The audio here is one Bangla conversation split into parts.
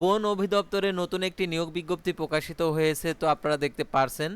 বন অধিদপ্তরে নতুন একটি নিয়োগ বিজ্ঞপ্তি প্রকাশিত হয়েছে তো আপনারা দেখতে পারছেন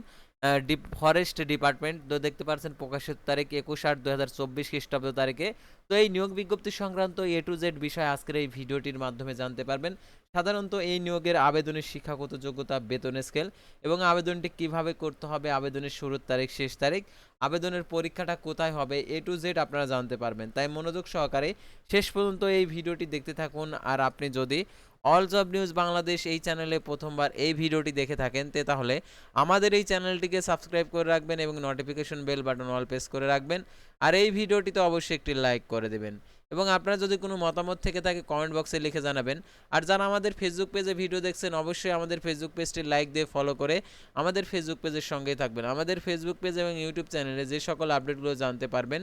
ফরেস্ট ডিপার্টমেন্ট, তো দেখতে পারছেন প্রকাশিত তারিখ একুশ আট দু হাজার চব্বিশ খ্রিস্টাব্দ তারিখে। তো এই নিয়োগ বিজ্ঞপ্তি সংক্রান্ত এ টু জেড বিষয় আজকের এই ভিডিওটির মাধ্যমে জানতে পারবেন। সাধারণত এই নিয়োগের আবেদনের শিক্ষাগত যোগ্যতা, বেতন স্কেল এবং আবেদনটি কীভাবে করতে হবে, আবেদনের শুরুর তারিখ, শেষ তারিখ, আবেদনের পরীক্ষাটা কোথায় হবে এ টু জেড আপনারা জানতে পারবেন। তাই মনোযোগ সহকারে শেষ পর্যন্ত এই ভিডিওটি দেখতে থাকুন। আর আপনি যদি অল জব নিউজ বাংলাদেশ এই চ্যানেলে প্রথমবার এই ভিডিওটি দেখে থাকেন। তে তাহলে আমাদের এই চ্যানেলটিকে সাবস্ক্রাইব করে রাখবেন এবং notification bell button all press করে রাখবেন। আর এই ভিডিওটিতে অবশ্যই একটি লাইক করে দেবেন। এবং আপনার যদি কোনো মতামত থেকে থাকে কমেন্ট বক্সে লিখে জানাবেন। আর যারা আমাদের ফেসবুক পেজে ভিডিও দেখছেন, অবশ্যই আমাদের ফেসবুক পেজটি লাইক দিয়ে ফলো করে আমাদের ফেসবুক পেজের সঙ্গেই থাকবেন। আমাদের ফেসবুক পেজ এবং ইউটিউব চ্যানেলে যে সকল আপডেটগুলো জানতে পারবেন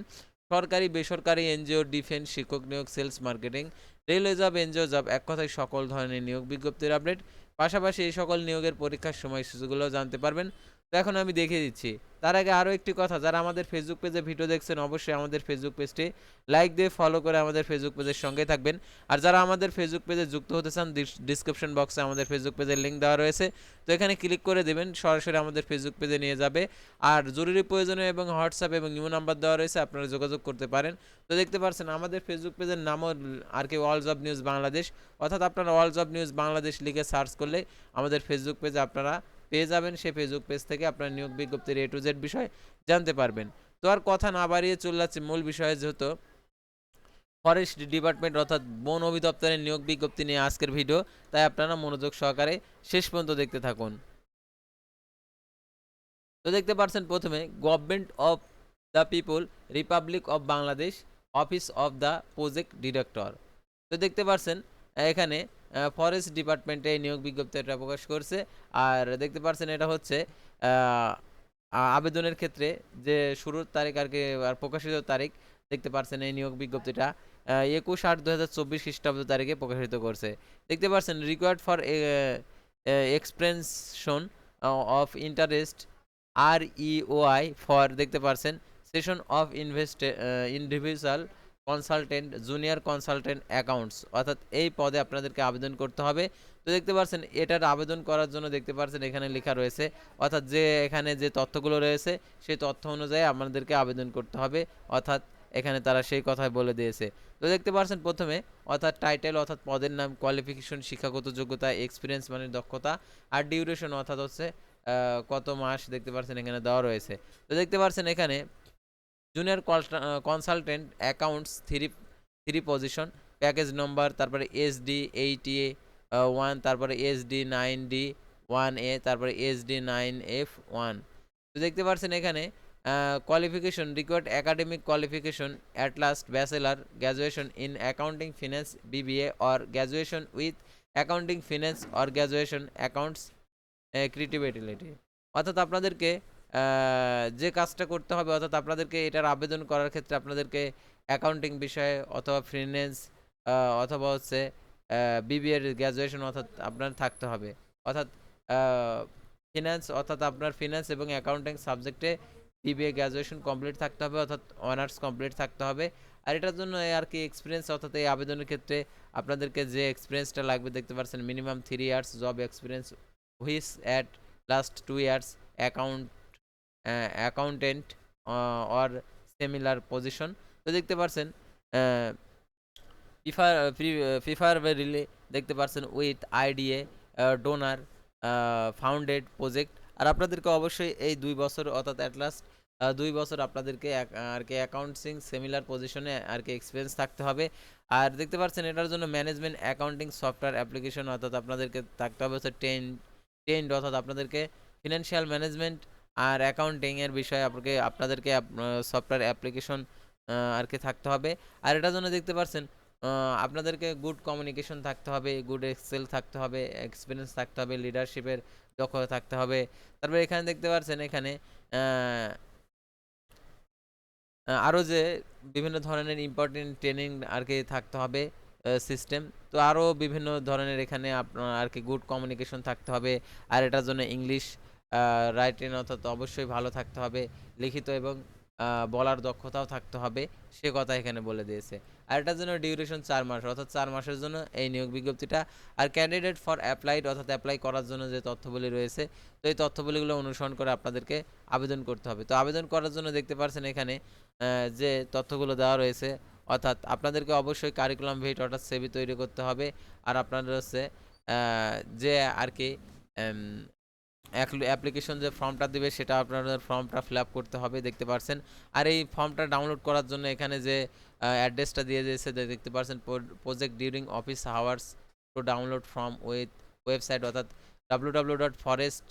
সরকারি, বেসরকারি এনজিও, ডিফেন্স, শিক্ষক নিয়োগ, sales marketing, railway job, NGO job, এক কথায় সকল ধরনের নিয়োগ বিজ্ঞপ্তির আপডেট। পাশাপাশি এই সকল নিয়োগের পরীক্ষার সময় সুযোগগুলো জানতে পারবেন। এখন আমি দেখিয়ে দিচ্ছি। তার আগে আরও একটি কথা, যারা আমাদের ফেসবুক পেজে ভিডিও দেখছেন, অবশ্যই আমাদের ফেসবুক পেজটি লাইক দিয়ে ফলো করে আমাদের ফেসবুক পেজের সঙ্গে থাকবেন। আর যারা আমাদের ফেসবুক পেজে যুক্ত হতে চান ডিসক্রিপশন বক্সে আমাদের ফেসবুক পেজের লিঙ্ক দেওয়া রয়েছে। তো এখানে ক্লিক করে দেবেন, সরাসরি আমাদের ফেসবুক পেজে নিয়ে যাবে। আর জরুরি প্রয়োজনে এবং হোয়াটসঅ্যাপ এবং ইমো নাম্বার দেওয়া রয়েছে, আপনারা যোগাযোগ করতে পারেন। তো দেখতে পাচ্ছেন, আমাদের ফেসবুক পেজের নামও আর কি অল জব নিউজ বাংলাদেশ অর্থাৎ আপনারা অল জব নিউজ বাংলাদেশ লিখে সার্চ করলে আমাদের ফেসবুক পেজে আপনারা পেয়ে যাবেন সেই ফেসবুক পেজ থেকে আপনার নিয়োগ বিজ্ঞপ্তির এ টু জেড বিষয় জানতে পারবেন। তো আর কথা না বাড়িয়ে চলে যাচ্ছে মূল বিষয়ে যেহেতু ফরেস্ট ডিপার্টমেন্ট অর্থাৎ বন অধিদপ্তরের নিয়োগ বিজ্ঞপ্তি নিয়ে আজকের ভিডিও তাই আপনারা মনোযোগ সহকারে শেষ পর্যন্ত দেখতে থাকুন। তো দেখতে পাচ্ছেন প্রথমে government of the people republic of Bangladesh office of the project director তো দেখতে পাচ্ছেন এখানে ফরেস্ট ডিপার্টমেন্টে নিয়োগ বিজ্ঞপ্তিটা প্রকাশ করছে। আর দেখতে পাচ্ছেন এটা হচ্ছে আবেদনের ক্ষেত্রে যে শুরুর তারিখ আর কি, আর প্রকাশিত তারিখ, দেখতে পাচ্ছেন এই নিয়োগ বিজ্ঞপ্তিটা একুশ আট দু হাজার চব্বিশ খ্রিস্টাব্দ তারিখে প্রকাশিত করছে। দেখতে পাচ্ছেন required for expression of interest R EOI for দেখতে পাচ্ছেন session of invest individual consultant junior consultant accounts অর্থাৎ এই পদে আপনাদেরকে আবেদন করতে হবে। তো দেখতে পাচ্ছেন এটার আবেদন করার জন্য দেখতে পাচ্ছেন এখানে লেখা রয়েছে। অর্থাৎ যে এখানে যে তথ্যগুলো রয়েছে, সেই তথ্য অনুযায়ী আপনাদেরকে আবেদন করতে হবে। অর্থাৎ এখানে তারা সেই কথাই বলে দিয়েছে। তো দেখতে পাচ্ছেন প্রথমে, অর্থাৎ টাইটেল অর্থাৎ পদের নাম কোয়ালিফিকেশন শিক্ষাগত যোগ্যতা এক্সপিরিয়েন্স মানে দক্ষতা, আর ডিউরেশন অর্থাৎ হচ্ছে কত মাস, দেখতে পাচ্ছেন এখানে দেওয়া রয়েছে। তো দেখতে পাচ্ছেন এখানে junior consultant accounts three three position package number তারপরে S D eight A one তারপরে S D nine D one A তারপরে S D nine F one তো দেখতে পাচ্ছেন এখানে qualification required academic qualification at last bachelor graduation in accounting finance BBA or graduation with accounting finance or graduation accounts ক্রিটিভিটিলিটি অর্থাৎ আপনাদেরকে যে কাজটা করতে হবে, অর্থাৎ আপনাদেরকে এটার আবেদন করার ক্ষেত্রে আপনাদেরকে অ্যাকাউন্টিং বিষয়ে অথবা ফিন্যান্স অথবা হচ্ছে বিবিএর গ্র্যাজুয়েশন অর্থাৎ আপনার থাকতে হবে। অর্থাৎ ফিনান্স অর্থাৎ আপনার ফিনান্স এবং অ্যাকাউন্টিং সাবজেক্টে বিবিএ গ্র্যাজুয়েশন কমপ্লিট থাকতে হবে, অর্থাৎ অনার্স কমপ্লিট থাকতে হবে। আর এটার জন্য আর কি এক্সপিরিয়েন্স অর্থাৎ এই আবেদনের ক্ষেত্রে আপনাদেরকে যে এক্সপিরিয়েন্সটা লাগবে, দেখতে পাচ্ছেন minimum three years job experience which at last two years account accountant or similar position তো দেখতে পাচ্ছেন ফিফার ফিফার রিলে দেখতে পাচ্ছেন with IDA donor founded project আর আপনাদেরকে অবশ্যই এই দুই বছর, অর্থাৎ অ্যাট লাস্ট দুই বছর আপনাদেরকে আর কি অ্যাকাউন্টিং সিমিলার পজিশনে আর কি এক্সপিরিয়েন্স থাকতে হবে। আর দেখতে পাচ্ছেন এটার জন্য ম্যানেজমেন্ট অ্যাকাউন্টিং সফটওয়্যার অ্যাপ্লিকেশন অর্থাৎ আপনাদেরকে থাকতে হবে হচ্ছে টেন টেন্ড অর্থাৎ আপনাদেরকে ফিনান্সিয়াল ম্যানেজমেন্ট আর অ্যাকাউন্টিং এর বিষয়ে আপনাকে, আপনাদেরকে সফটওয়্যার অ্যাপ্লিকেশন আর কি থাকতে হবে। আর এটার জন্য দেখতে পাচ্ছেন আপনাদেরকে গুড কমিউনিকেশন থাকতে হবে গুড এক্সেল থাকতে হবে এক্সপিরিয়েন্স থাকতে হবে লিডারশিপের দক্ষতা থাকতে হবে। তারপরে এখানে দেখতে পাচ্ছেন এখানে আরও যে বিভিন্ন ধরনের ইম্পর্টেন্ট ট্রেনিং আর কি থাকতে হবে সিস্টেম তো আরও বিভিন্ন ধরনের এখানে আপনার আর কি গুড কমিউনিকেশন থাকতে হবে। আর এটার জন্য ইংলিশ রাইটিং অর্থাৎ অবশ্যই ভালো থাকতে হবে, লিখিত এবং বলার দক্ষতাও থাকতে হবে, সে কথা এখানে বলে দিয়েছে। আর এটার জন্য ডিউরেশন চার মাস, অর্থাৎ চার মাসের জন্য এই নিয়োগ বিজ্ঞপ্তিটা। আর ক্যান্ডিডেট ফর অ্যাপ্লাইড অর্থাৎ অ্যাপ্লাই করার জন্য যে তথ্যগুলি রয়েছে, তো এই তথ্যগুলিগুলো অনুসরণ করে আপনাদেরকে আবেদন করতে হবে। তো আবেদন করার জন্য দেখতে পাচ্ছেন এখানে যে তথ্যগুলো দেওয়া রয়েছে, অর্থাৎ আপনাদেরকে অবশ্যই কারিকুলাম ভিট অর্থাৎ সেবি তৈরি করতে হবে। আর আপনাদের হচ্ছে যে আর কি অ্যাপ্লিকেশন যে ফর্মটা দিবে, সেটা আপনাদের ফর্মটা ফিল আপ করতে হবে, দেখতে পাচ্ছেন আর এই ফর্মটা ডাউনলোড করার জন্য এখানে যে অ্যাড্রেসটা দিয়ে দিয়েছে দেখতে পাচ্ছেন project during office hours to download form with website অর্থাৎ W W dot forest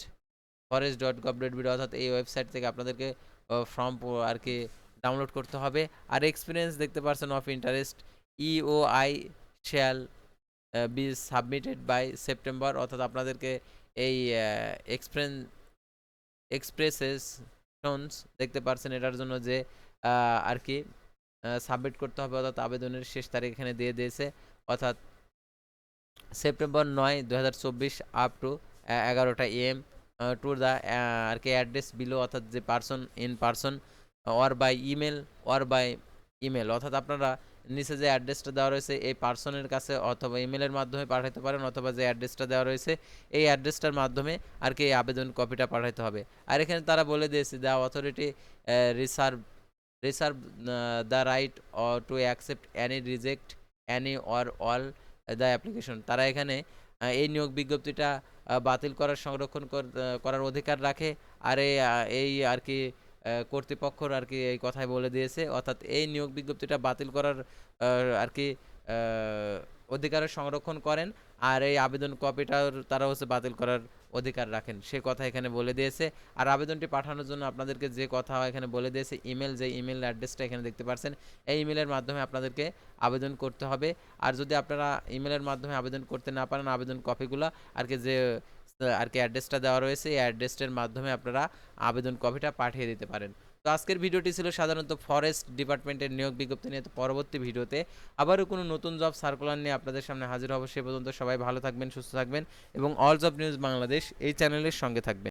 forest dot gov dot BD অর্থাৎ এই ওয়েবসাইট থেকে আপনাদেরকে ফর্ম আর কি ডাউনলোড করতে হবে। আর এক্সপিরিয়েন্স দেখতে পাচ্ছেন of interest EOI shall be submitted by September অর্থাৎ আপনাদেরকে এই এক্সপ্রেন এক্সপ্রেসেস দেখতে পারছেন এটার জন্য যে আর কি সাবমিট করতে হবে অর্থাৎ আবেদনের শেষ তারিখ এখানে দিয়ে দিয়েছে। অর্থাৎ সেপ্টেম্বর নয় দু আপ টু এগারোটা এম টু দ্য আর কি অ্যাড্রেস বিলো অর্থাৎ যে person in person or by email or by email অর্থাৎ আপনারা নিচে যে অ্যাড্রেসটা দেওয়া রয়েছে, এই পার্সনের কাছে অথবা ইমেলের মাধ্যমে পাঠাতে পারেন, অথবা যে অ্যাড্রেসটা দেওয়া রয়েছে, এই অ্যাড্রেসটার মাধ্যমে আর কি এই আবেদন কপিটা পাঠাতে হবে। আর এখানে তারা বলে দিয়েছে the authority reserve reserve the right to accept any reject any or all the application তারা এখানে এই নিয়োগ বিজ্ঞপ্তিটা বাতিল করার, সংরক্ষণ করার অধিকার রাখে। আর এই আর কি কর্তৃপক্ষর আর কি এই কথাই বলে দিয়েছে। অর্থাৎ এই নিয়োগ বিজ্ঞপ্তিটা বাতিল করার আর কি অধিকারের সংরক্ষণ করেন আর এই আবেদন কপিটার তারা হচ্ছে বাতিল করার অধিকার রাখেন। সে কথা এখানে বলে দিয়েছে। আর আবেদনটি পাঠানোর জন্য আপনাদেরকে যে কথা এখানে বলে দিয়েছে, ইমেল, যে ইমেল অ্যাড্রেসটা এখানে দেখতে পাচ্ছেন, এই ইমেলের মাধ্যমে আপনাদেরকে আবেদন করতে হবে। আর যদি আপনারা ইমেলের মাধ্যমে আবেদন করতে না পারেন, আবেদন কপিগুলো আর কি যে আর কি অ্যাড্রেসটা দেওয়া রয়েছে, এই অ্যাড্রেসটার মাধ্যমে আপনারা আবেদন কপিটা পাঠিয়ে দিতে পারেন। তো আজকের ভিডিওটি ছিল সাধারণত ফরেস্ট ডিপার্টমেন্টের নিয়োগ বিজ্ঞপ্তি নিয়ে, তো পরবর্তী ভিডিওতে আবারও কোনো নতুন জব সার্কুলার নিয়ে আপনাদের সামনে হাজির হব। সে পর্যন্ত সবাই ভালো থাকবেন, সুস্থ থাকবেন এবং অল জব নিউজ বাংলাদেশ এই চ্যানেলের সঙ্গে থাকবেন।